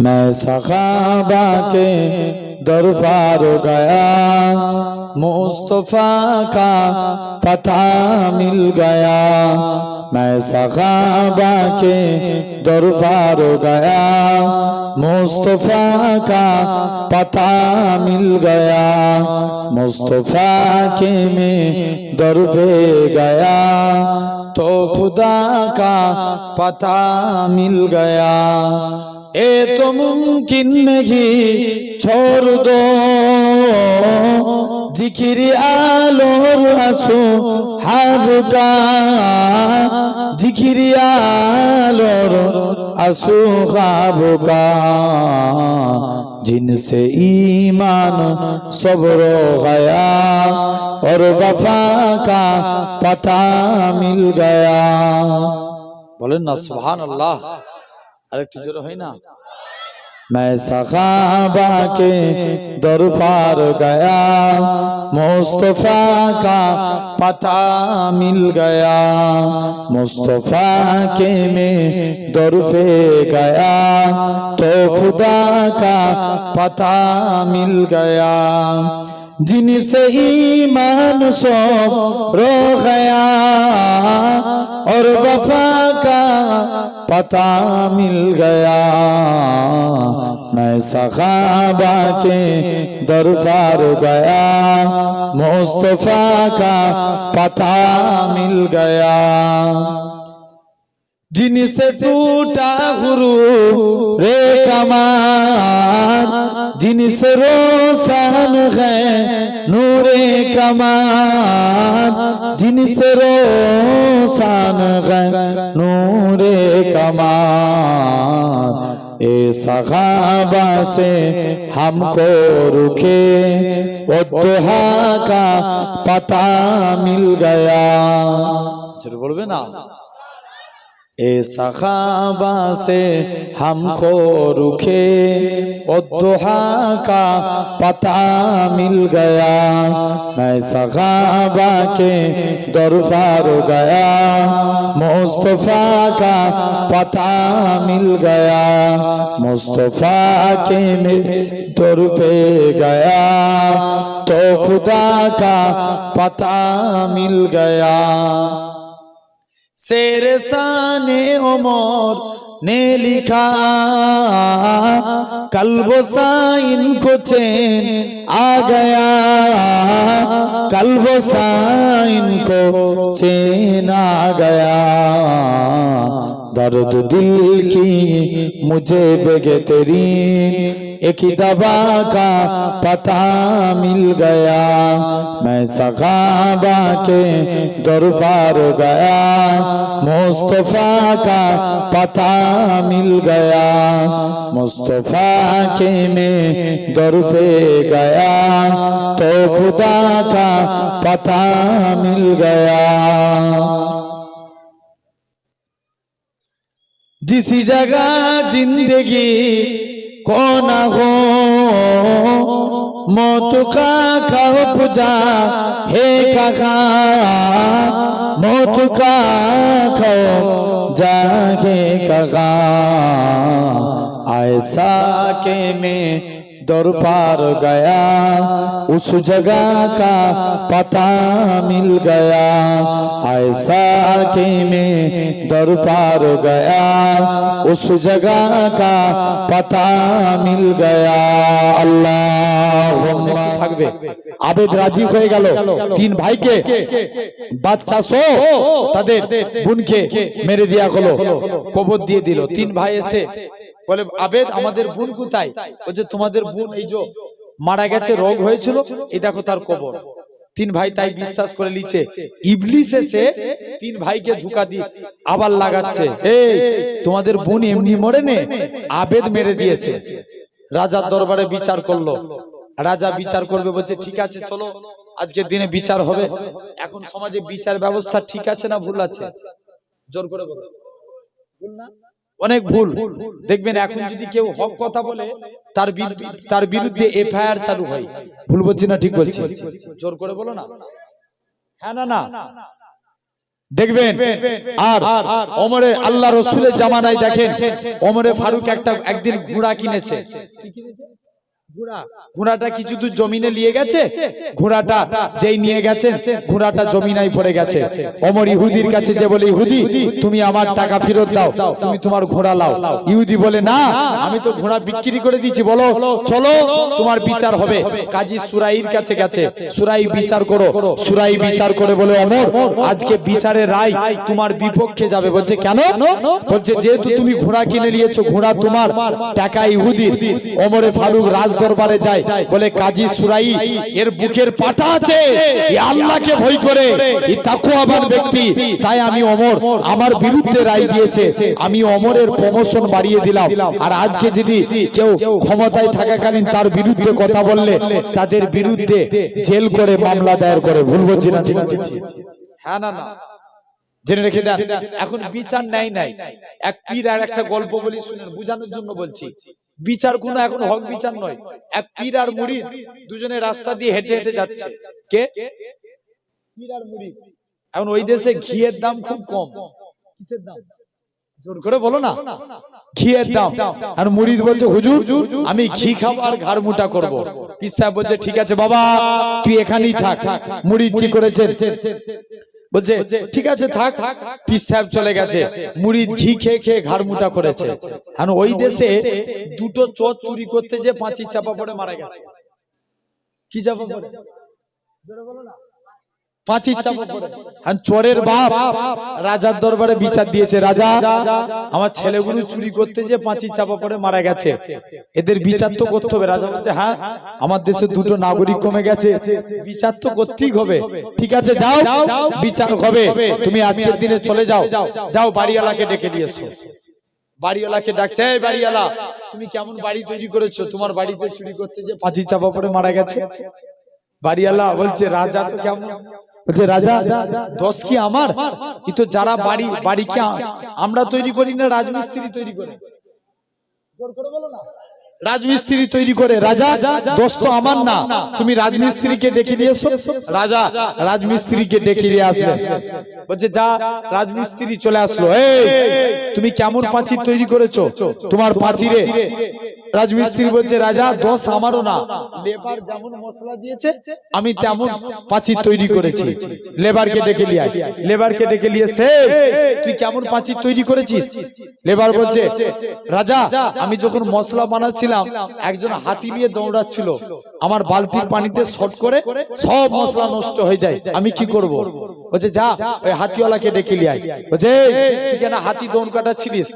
میں صحابہ کے دربار گیا۔ مصطفیٰ کا فتح مل گیا۔ میں صحابہ کے دربار گیا۔ مصطفیٰ کا پتہ مل گیا۔ مصطفیٰ کے میں دربے گیا۔ تو خدا کا پتہ مل گیا۔ ए तो मुमकिन नहीं छोड़ दो जिक्र आलोर हसो हाब का जिक्र आलोर असो खाब का जिनसे ईमान सब्र गया और वफा का पता मिल गया বলেন না সুবহান আল্লাহ আরেকটু জোরে হয় না میں صحابہ کے در پار گیا، مصطفیٰ کا پتہ مل گیا۔ مصطفیٰ کے میں در پہ گیا، تو خدا کا پتہ مل گیا۔ جن سے ایمان سو رو گیا اور وفا کا پتا مل گیا۔ میں صحابہ کے دربار گیا، مصطفیٰ کا پتا مل گیا۔ جن سے ٹوٹا غرور، رے کمان जिनसे रोशन है नूरे कमान जिनसे रोशन है नूरे कमान ए सखाबा से हमको रुके वो दुहा का पता मिल गया जरूर बोलबे ना ए सखाबा से हमको रुखे दुहा का पता मिल गया मैं सखाबा के दरबार गया मुस्तफा का पता मिल गया मुस्तफा के दर पे गया तो खुदा का पता मिल गया শেরসানে ওমর নে লিখা। কলবো সাইন কো চেন আ গয়া কলবো সাইন কো চেন আ গয়া درد دل کی، مجھے بہترین ایک دوا کا پتہ مل گیا۔ میں سخابہ کے دربار گیا، مصطفیٰ کا پتہ مل گیا۔ مصطفیٰ کے میں در گیا، تو خدا کا پتہ مل گیا۔ जिस जगह जिंदगी को न हो मौत का खौफ जा हे कहा मौत का खौफ जागे कहा ऐसा के में दरबार गया उस जगह का पता मिल गया ऐसा के में दरबार गया उस जगह का पता मिल गया আল্লাহ থাকবে আবেদ রাজি হয়ে গেল তিন ভাইকে বাচ্চা সো তাদের বোনকে মেরে দেয়া হলো কবর দিয়ে দিল তিন ভাই এসে বলে আবেদ আমাদের বোন কোথায়? বলছে তোমাদের বোন এই যে মারা গেছে রোগ হয়েছিল এই দেখো তার কবর। তিন ভাই তাই বিশ্বাস করে লিছে ইবলিস এসে তিন ভাইকে ধোকা দিয়ে আবার লাগাচ্ছে। এই তোমাদের বোন এমনি মরে নে আবেদ মেরে দিয়েছে। রাজার দরবারে বিচার করল। রাজা বিচার করবে বলছে ঠিক আছে চলো আজকের দিনে বিচার হবে। এখন সমাজে বিচার ব্যবস্থা ঠিক আছে না ভুল আছে? জোর করে বলো। ভুল না অনেক ভুল। দেখবেন এখন যদি কেউ হক কথা বলে তার তার বিরুদ্ধে এফআইআর চালু হয়। ভুল বলছি না ঠিক বলছি? জোর করে বলো না। হ্যাঁ না না। দেখবেন আর অমরে আল্লাহ রসুলের জামানায় দেখেন অমরে ফারুক একটা একদিন ঘোড়া কিনেছে। কি কিনেছে? ঘোড়া। ঘোড়াটা কিছু দূর জমিনে নিয়ে গেছে? ঘোড়াটা যেই নিয়ে গেছেন ঘোড়াটা জমিনায় পড়ে গেছে। অমর ইহুদির কাছে যে বলে ইহুদি তুমি আমার টাকা ফেরত দাও তুমি তোমার ঘোড়া লাও। ইহুদি বলে না আমি তো ঘোড়া বিক্রি করে দিয়েছি বলো চলো তোমার বিচার হবে। কাজী সুরাইর কাছে গেছে। সুরাই বিচার করো। সুরাই বিচার করে। বলে অমর আজকে বিচারে রায় তোমার বিপক্ষে যাবে। বলছে কেন? বলছে যেহেতু তুমি ঘোড়া কিনে নিয়েছো ঘোড়া তোমার টাকা ইহুদি অমরে ফারুক রাজ দরবারে যায়, বলে, কাজী সুরাই, এর বুকের পাটা আছে। আল্লাহকে ভয় করে। তাকুয়াবান ব্যক্তি। তাই আমি অমর। আমার বিরুদ্ধে রায় দিয়েছে। আমি অমরের প্রমোশন বাড়িয়ে দিলাম। আর আজকে যদি কেউ ক্ষমতায় থাকাকালীন তার বিরুদ্ধে কথা বললে, তাদের বিরুদ্ধে জেল করে মামলা দায়ের করে। ভুল বলছি না, ঠিক বলছি? হ্যাঁ না না। জেনে রেখে দেন এখন বিচার নাই। নাই। এক পীর আর একটা গল্প বলি শুনেন বোঝানোর জন্য বলছি। বিচার কোন এখন হক বিচার নয়। এক পীর আর মুড়ি দুজনে রাস্তা দিয়ে হেঁটে হেঁটে যাচ্ছে। কে? পীর আর মুড়ি এখন ওই দেশে ঘিয়ের দাম খুব কম। কিসের দাম? জোর করে বলো না। ঘিয়ের দাম। আর মুড়িদ বলছে হুজুর আমি ঘি খাব আর ঘাড় মোটা করব সাহেব বলছে ঠিক আছে বাবা তুই এখানেই থাক। মুড়িদ কি করেছে বলছে ঠিক আছে থাক পিস সাহেব চলে গেছে। মুড়ি ঘি খেয়ে খেয়ে ঘাড় মুটা করেছে। আর ওই দেশে দুটো চোর চুরি করতে যে পাঁচি চাপা পড়ে মারা গেছে। কি চাপা পড়ে? বলো না। পাঁচি চাপা পড়ে আর চোরের বাপ রাজার দরবারে বিচার দিয়েছে রাজা আমার ছেলেগুলো চুরি করতে যে পাঁচি চাপা পড়ে মারা গেছে। এদের বিচার তো করতে হবে রাজা বলছে হ্যাঁ আমার দেশে দুটো নাগরিক কমে গেছে। বিচার তো করতেই হবে। ঠিক আছে যাও। বিচার হবে। তুমি আজকের দিনে চলে যাও। যাও। বাড়িওয়ালাকে ডেকে এসো। বাড়িওয়ালাকে ডাকছে এই বাড়িওয়ালা তুমি কেমন বাড়ি তৈরি করেছ? তোমার বাড়িতে চুরি করতে যে পাঁচি চাপা পড়ে মারা গেছে। বাড়িওয়ালা বলছে রাজা তো কেমন বলছে, রাজা দশ কি আমার? তো যারা বাড়ি বাড়ি কি আমরা তৈরি করি না, রাজমিস্ত্রি তৈরি করে? জোর করে বলো না। রাজমিস্ত্রি তৈরি করে। রাজা, দোষ তো আমার না। তুমি রাজমিস্ত্রিকে ডেকে নিয়ে এসো। রাজা, রাজমিস্ত্রিকে ডেকে নিয়ে আসলে বলছে, যা, রাজমিস্ত্রি চলে আসলো। এই, তুমি কেমন পাঁচির তৈরি করেছ? তোমার পাঁচিরে রাজমিস্ত্রি বলছে রাজা দোষ আমারও না। লেবার যেমন মশলা দিয়েছে আমি তেমন পাঁচির তৈরি করেছি। লেবারকে ডেকে আয়। লেবারকে ডেকে নিয়ে সে তুই কেমন পাঁচির তৈরি করেছিস? লেবার বলছে রাজা আমি যখন মশলা বানাচ্ছিলাম একজন হাতি নিয়ে দৌড়াচ্ছিল। আমার বালতির পানিতে শর্ট করে সব মশলা নষ্ট হয়ে যায়। আমি কি করব? বলছে যা ওই হাতিওয়ালাকে ডেকে আয়। বলছে "এই, তুই কেন হাতি দৌড় কাটাচ্ছিলিস?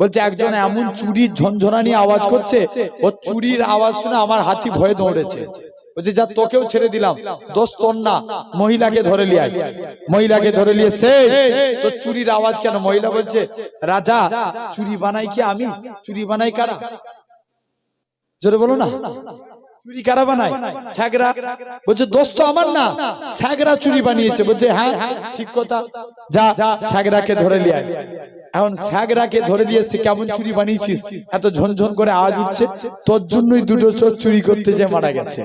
বলছে, একজন এমন চুরির ঝনঝনানি আওয়াজ করছে, ও চুরির আওয়াজ শুনে আমার হাতি ভয়ে দৌড়েছে। বলছে, যা তোকেও ছেড়ে দিলাম। দোষ তোর না, মহিলাকে ধরে লিয়ে মহিলাকে ধরে নিয়ে সে তো চুরির আওয়াজ কেন? মহিলা বলছে, রাজা, চুরি বানাই কি আমি? চুরি বানাই কারা? জোরে বলো না। চুরি কারা বানায়? স্যাগরা। বলছে, দোস্ত আমার না, স্যাগরা চুরি বানিয়েছে। বলছে হ্যাঁ ঠিক কথা। যা, স্যাগরাকে ধরে আয়। এখন স্যাগরাকে ধরে নিয়ে কেমন চুরি বানিয়েছিস? এত ঝনঝন করে আওয়াজ উঠছে। তোর জন্যই দুটো চোর চুরি করতে যে মারা গেছে।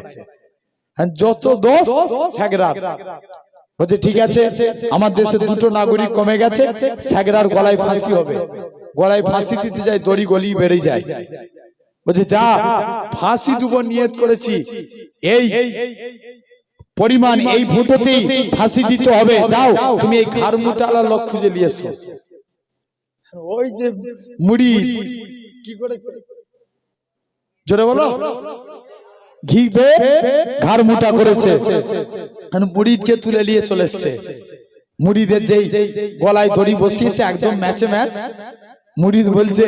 যত দোষ স্যাগরার বলছে, ঠিক আছে, আমার দেশে দুটো নাগরিক কমে গেছে, স্যাগরার গলায় ফাঁসি হবে। গলায় ফাঁসি দিতে যায়, দড়ি গলি বেড়ে যায়। বলছে যা ফাঁসি দুব নিয়ত করেছি। এই পরিমাণ এই ফুটোতেই ফাঁসি দিতে হবে। যাও তুমি এই খারমুটালা লোক খুঁজে নিয়ে এসো। ওই যে মুড়ি কি করেছে জোরে বলো। ঘি ঘাড় মোটা করেছে। মুড়িদকে তুলে নিয়ে চলে এসছে। মুড়িদের যেই গলায় দড়ি বসিয়েছে একদম ম্যাচে। ম্যাচ। মুড়িদ বলছে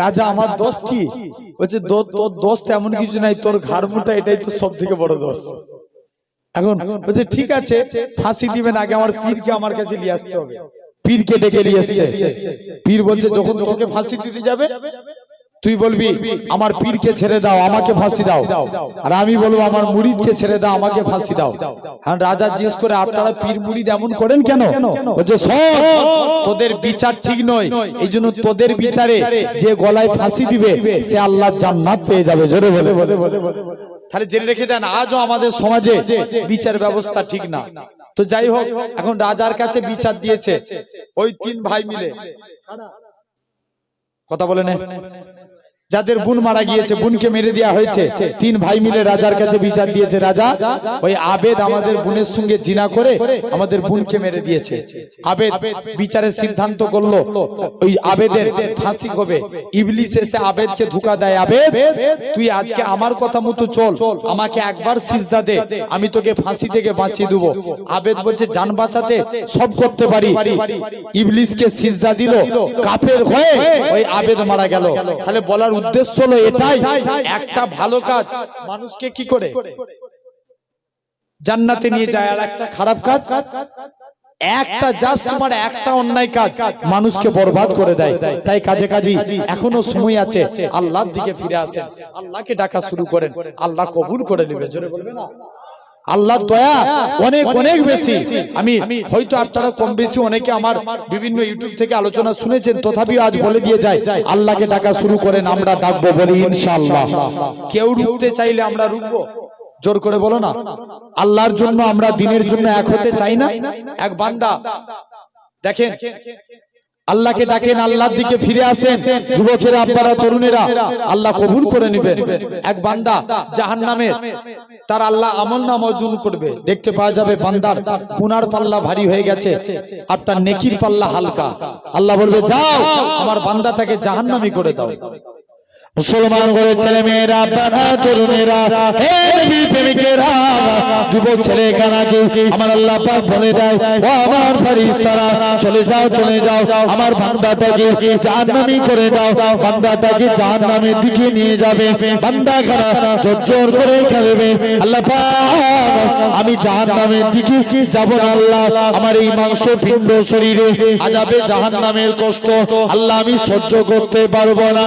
রাজা আমার দোষ কি? বলছে তোর দোষ তেমন কিছু নাই তোর ঘাড় মোটা এটাই তো সব থেকে বড় দোষ। এখন বলছে ঠিক আছে ফাঁসি দিবেন আগে আমার পীরকে আমার কাছে নিয়ে আসতে হবে। পীরকে ডেকে নিয়ে এসছে পীর বলছে যখন তোকে ফাঁসি দিতে যাবে তুই বলবি, আমার পীরকে ছেড়ে দাও, আমাকে ফাঁসি দাও। আর আমি বলব, আমার মুরিদকে ছেড়ে দাও, আমাকে ফাঁসি দাও। হ্যাঁ রাজা জিজ্ঞেস করে, আপনারা পীর মুরিদ এমন করেন কেন? সব, তোদের বিচার ঠিক নয়। এই জন্য তোদের বিচারে যে গলায় ফাঁসি দিবে, সে আল্লাহ জান্নাত পেয়ে যাবে। জোরে বলে। তাহলে জেনে রেখে দেন, আজও আমাদের সমাজে বিচার ব্যবস্থা ঠিক না। তো যাই হোক, এখন রাজার কাছে বিচার দিয়েছে। ওই তিন ভাই মিলে। কথা বলে না। যাদের বোন মারা গিয়েছে বোনকে মেরে দেওয়া হয়েছে তিন ভাই মিলে রাজার কাছে বিচার দিয়েছে রাজা ওই আবেদ আমাদের বোনের সঙ্গে জিনা করে আমাদের বোনকে মেরে দিয়েছে। আবেদ বিচারের সিদ্ধান্ত করল ওই আবেদের ফাঁসি হবে ইবলিস এসে আবেদকে ধোকা দেয়। আবেদ তুই আজকে আমার কথা মতো চল। আমাকে একবার সিজদা দে। আমি তোকে ফাঁসি থেকে বাঁচিয়ে দেবো। আবেদ বলছে জান বাঁচাতে সব করতে পারি। ইবলিসকে সিজদা দিল। কাফের হয়ে ওই আবেদ মারা গেল তাহলে বলার উদ্দেশ্য হলো এটাই। একটা ভালো কাজ। মানুষকে কি করে? জান্নাতে নিয়ে যায় আর একটা খারাপ কাজ? একটা জাস্ট তোমার একটা অন্যায় কাজ। মানুষকে বরবাদ করে দেয়। তাই কাজে কাজে এখনও সময় আছে। আল্লাহর দিকে ফিরে আসেন। আল্লাহকে ডাকা শুরু করেন। আল্লাহ কবুল করে নেবে। জোরে বলবে না? আল্লাহর দয়া অনেক অনেক বেশি। আমি হয়তো আপনারা কম বেশি অনেকে আমার বিভিন্ন ইউটিউব থেকে আলোচনা শুনেছেন তথাপিও আজ বলে দিয়ে যায় আল্লাহকে ডাকা শুরু করেন আমরা ডাকবো বলি ইনশাআল্লাহ। কেউ রুখতে চাইলে আমরা রুখবো। জোর করে বলো না। আল্লাহর জন্য আমরা দিনের জন্য এক হতে চাই না। এক বান্দা। দেখেন। আল্লাহকে ডাকেন আল্লাহর দিকে ফিরে আসেন। যুবকেরা আপনারা তরুণেরা আল্লাহ কবুল করে নেবেন। এক বান্দা জাহান নামে তার আল্লাহ আমল নাম অর্জন করবে। দেখতে পাওয়া যাবে বান্দার পুনার পাল্লা ভারী হয়ে গেছে আর তার নেকির পাল্লা হালকা। আল্লাহ বলবে যাও আমার বান্দাটাকে জাহান্নামি করে দাও। মুসলমান করে ছেলে মেয়েরা বাধা তরুণেরা হে নবী প্রেমিকেরা যুবক ছেলে কানাকে আমার আল্লাহ পাক বলে দেয়, ও আমার ফেরেশতারা, চলে যাও চলে যাও। আমার বান্দাটাকে জাহান্নামী করে দাও। বান্দাটাকে জাহান্নামের দিকে নিয়ে যাবে। বান্দা খানা জোর করে খেলবে। আল্লাহ পাক, আমি জাহান্নামের দিকে যাব না আল্লাহ। আমার এই মাংস পিণ্ড শরীরে আজাবে জাহান্নামের কষ্ট। আল্লাহ আমি সহ্য করতে পারব না।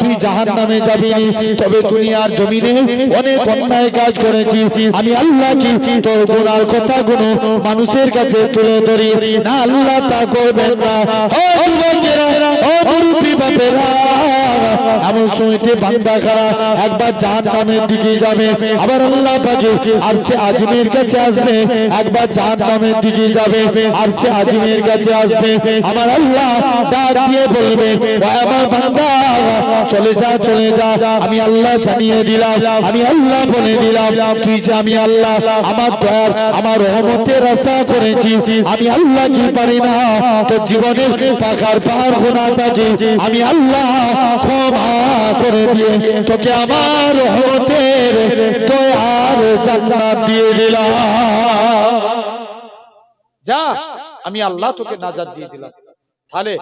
তুই জাহান্নামে যাবি নি তবে দুনিয়ার জমিনে অনেক অন্যায় কাজ করেছিস। আমি আল্লাহ কি তোর গুনার কথাগুলো মানুষের কাছে তুলে ধরি। না, আল্লাহ তা করবেন না। এমন সময়তে বান্দা একবার জাহান নামের দিকে যাবে, আবার আল্লাহ পাকে আর সে আজমের কাছে আসবে, একবার জাহান নামের দিকে যাবে, আর সে কাছে আসবে। আমার আল্লাহ ডাক দিয়ে বলবে, "ও আমার বান্দা চলে যা চলে যা। আমি আল্লাহ জানিয়ে দিলাম, আমি আল্লাহ বলে দিলাম। তুই যে আমি আল্লাহ, আমার দয়ার, আমার রহমতের আশা করেছিস, আমি আল্লাহ কি পারি না? তোর জীবনের পাকার পাহাড় গোনাটাকে আমি আল্লাহ ক্ষমা করে দিয়ে তোকে আমার রহমতের দয়ার জান্নাত দিয়ে দিলাম। যা, আমি আল্লাহ তোকে নাজাত দিয়ে দিলাম। তাহলে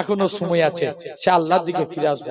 এখনও সময় আছে, সে আল্লাহর দিকে ফিরে আসবে।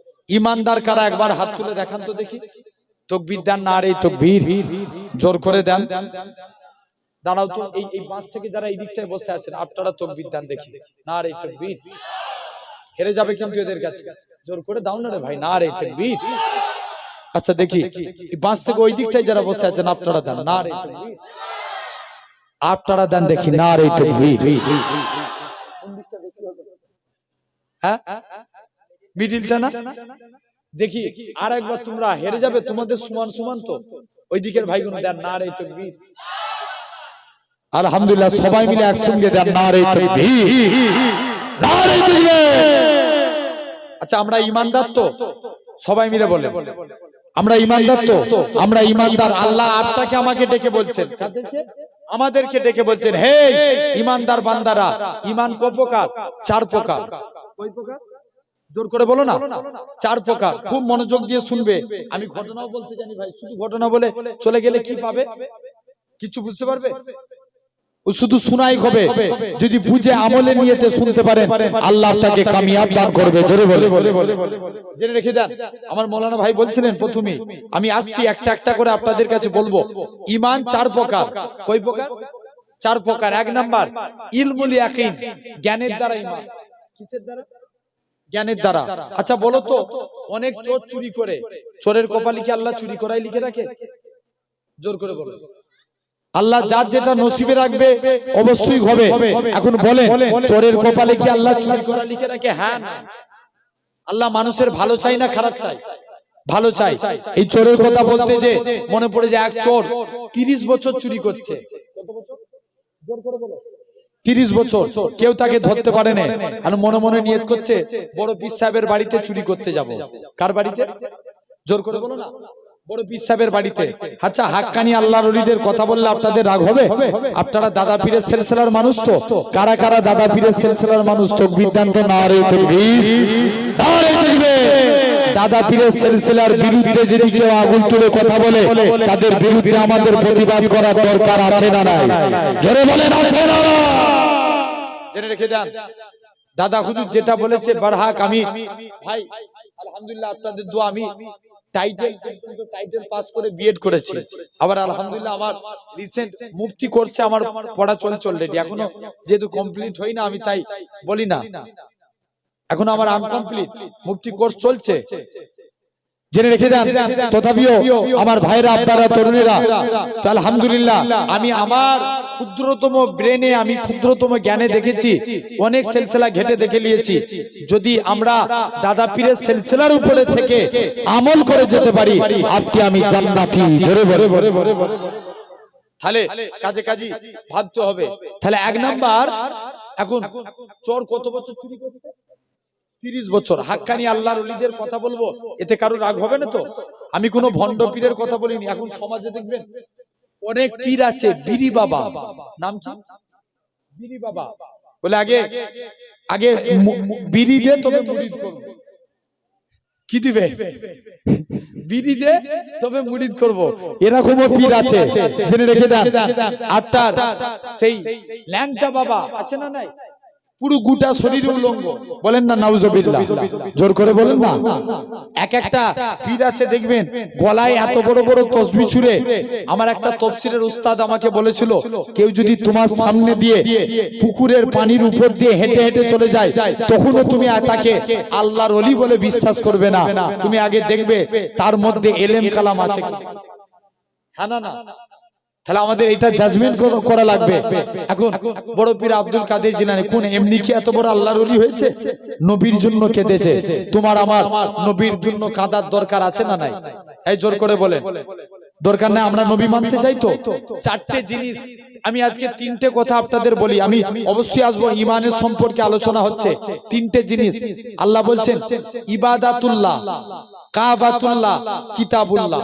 ঈমানদার কারা একবার হাত তুলে দেখান তো দেখি। তাকবীর দেন না আরে তাকবীর? জোর করে দেন। দাঁড়াও তো, এই এই বাস থেকে যারা এই দিকটায় বসে আছেন, আপনারা তাকবীর দেন দেখি। না আরে তাকবীর? হেরে যাবে কিন্তু এদের কাছে। জোর করে দাও না রে ভাই, না আরে তাকবীর? আচ্ছা দেখি, এই বাস থেকে ওই দিকটায় যারা বসে আছেন, আপনারা দেন। না আরে তাকবীর? আপনারা দেন দেখি, না রে তাকবীর? হ্যাঁ? মিডিলটা না? দেখি আর একবার তোমরা হেরে যাবে তোমাদের সমান সমান তো। ওই দিকের ভাইগুলো দেন না রে তাকবীর। আলহামদুলিল্লাহ সবাই মিলে একসঙ্গে দেন না রে তাকবীর। না রে তাকবীর। আচ্ছা আমরা ইমানদার তো? সবাই মিলে বলে আমরা ইমানদার তো? আমরা ইমানদার। আল্লাহ আপনাকে আমাকে ডেকে বলছেন। আমাদেরকে ডেকে বলছেন হে ইমানদার বান্দারা ইমান ক প্রকার? চার প্রকার। কয় প্রকার? জোর করে বলো না? চার প্রকার। খুব মনোযোগ দিয়ে শুনবে। আমি ঘটনাও বলতে জানি ভাই। শুধু ঘটনা বলে চলে গেলে কি পাবে? কিছু বুঝতে পারবে? ও শুধু শুনাই হবে। যদি বুঝে আমলে নিয়েতে শুনতে পারেন আল্লাহ আপনাকে কামিয়াব দান করবে। জোরে বলে জেনে রেখে দেন। আমার মৌলানা ভাই বলছিলেন প্রথমে আমি আসছি একটা একটা করে আপনাদের কাছে বলব। ইমান চার প্রকার। কয় প্রকার? চার প্রকার। এক নাম্বার ইলমুল ইয়াকিন জ্ঞানের দ্বারা ইমান। কিসের দ্বারা? জ্ঞানের দ্বারা। আচ্ছা বলো তো অনেক চোর চুরি করে। চোরের কপালে কি আল্লাহ চুরি করাই লিখে রাখে? জোর করে বলো। আল্লাহ যার যেটা নসিবে রাখবে অবশ্যই হবে। এখন বলে চোরের কপালে কি আল্লাহ চুরি করা? লিখে রাখে? হ্যাঁ না। আল্লাহ মানুষের ভালো চাই না খারাপ চাই। ভালো চাই। এই চোরের কথা বলতে যে মনে পড়ে যে এক চোর তিরিশ বছর চুরি করছে। তিরিশ বছর কেউ তাকে ধরতে পারে না। আর মনে মনে নিয়ত করছে বড় পীর সাহেবের বাড়িতে চুরি করতে যাব। কার বাড়িতে? জোর করে বলো না। বড় পীর সাহেবের বাড়িতে। আচ্ছা হাক্কানি আল্লাহর ওলিদের কথা বললে আপনাদের রাগ হবে? আপনারা দাদা পীরের সিলসিলার মানুষ তো। কারা কারা দাদা পীরের সিলসিলার মানুষ তো। বিদ্যান্ত তাকবীর। নারে তাকবীর। দাদা পীরের সিলসিলার বিরুদ্ধে যদি কেউ আগুন তুলে কথা বলে, তাদের বিরুদ্ধে আমাদের প্রতিবাদ করার দরকার আছে না নাই? জোরে বলেন, আছে না জেনে রেখে দেন। দাদা হুজুর যেটা বলেছে, বারহাক আমি। ভাই, আলহামদুলিল্লাহ আপনাদের দোয়া আমি। টাইটেল পর্যন্ত টাইটেল পাস করে বিএড করেছি। আবার আলহামদুলিল্লাহ আমার রিসেন্ট মুক্তি করছে, আমার পড়া চলছে অলরেডি এখনও যেহেতু কমপ্লিট হই না, আমি তাই বলি না। এখন আমার আনকমপ্লিট মুক্তি কোর্স চলছে। জেনে রেখে দেন তথাপিও আমার ভাইরা আপনারা তরুণেরা আলহামদুলিল্লাহ আমি আমার ক্ষুদ্রতম ব্রেনে আমি ক্ষুদ্রতম জ্ঞানে দেখেছি অনেক সেলসেলা ঘেটে দেখে নিয়েছি। যদি আমরা দাদা পীরের সেলসেলার উপরে থেকে আমল করে যেতে পারি আপনি আমি জান্নাতি জোরে বলে তাহলে কাজে কাজে ভাবতে হবে। তাহলে এক নাম্বার এখন চোর কত বছর চুরি করছে? তিরিশ বছর। হাক্কানি আল্লাহর অলিদের কথা বলব? এতে কারও রাগ হবে না তো? আমি কোনো ভণ্ড পীরের কথা বলিনি। এখন সমাজে দেখবেন অনেক পীর আছে বিরি বাবা। নাম কি? বিরি বাবা। বলে আগে আগে বিড়ি দে তবে মুরিদ করব। কি দিবে? বিড়ি দে তবে মুরিদ করব। এরকমও পীর আছে জেনে রেখে দেন। আর তার সেই ল্যাংটা বাবা আছে না নাই? পুরো গোটা শরীর উলঙ্গ। বলেন না নাউজুবিল্লাহ জোর করে বলেন না। এক একটা পীর আছে, দেখবেন, গলায় এত বড় বড় তসবি ছুঁড়ে। আমার একটা তফসিলের উস্তাদ আমাকে বলেছিল, কেউ যদি তোমার সামনে দিয়ে পুকুরের পানির উপর দিয়ে হেঁটে হেঁটে চলে যায়, তখনও তুমি তাকে আল্লাহর অলি বলে বিশ্বাস করবে না। তুমি আগে দেখবে, তার মধ্যে এলেম কালাম আছে। হ্যাঁ না না। তাহলে আমাদের এটা জাজমেন্ট করা লাগবে। এখন বড় পীর আব্দুল কাদের জিলানি কোন এমনি কি এত বড় আল্লাহর ওলি হয়েছে? নবীর জন্য কেঁদেছে। তোমার আমার নবীর জন্য কাঁদার দরকার আছে না নাই? এই জোর করে বলেন। দরকার নাই আমরা নবী মানতে চাই তো? চারটে জিনিস আমি আজকে তিনটে কথা আপনাদের বলি। আমি অবশ্যই আসব ইমানের সম্পর্কে আলোচনা হচ্ছে। তিনটে জিনিস। আল্লাহ বলছেন ইবাদাতুল্লাহ কাবাতুল্লাহ কিতাবুল্লাহ।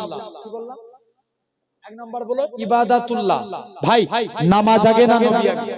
এক নম্বর বলো ইবাদাতুল্লাহ। ভাই নামাজ আগে না নবী আগে?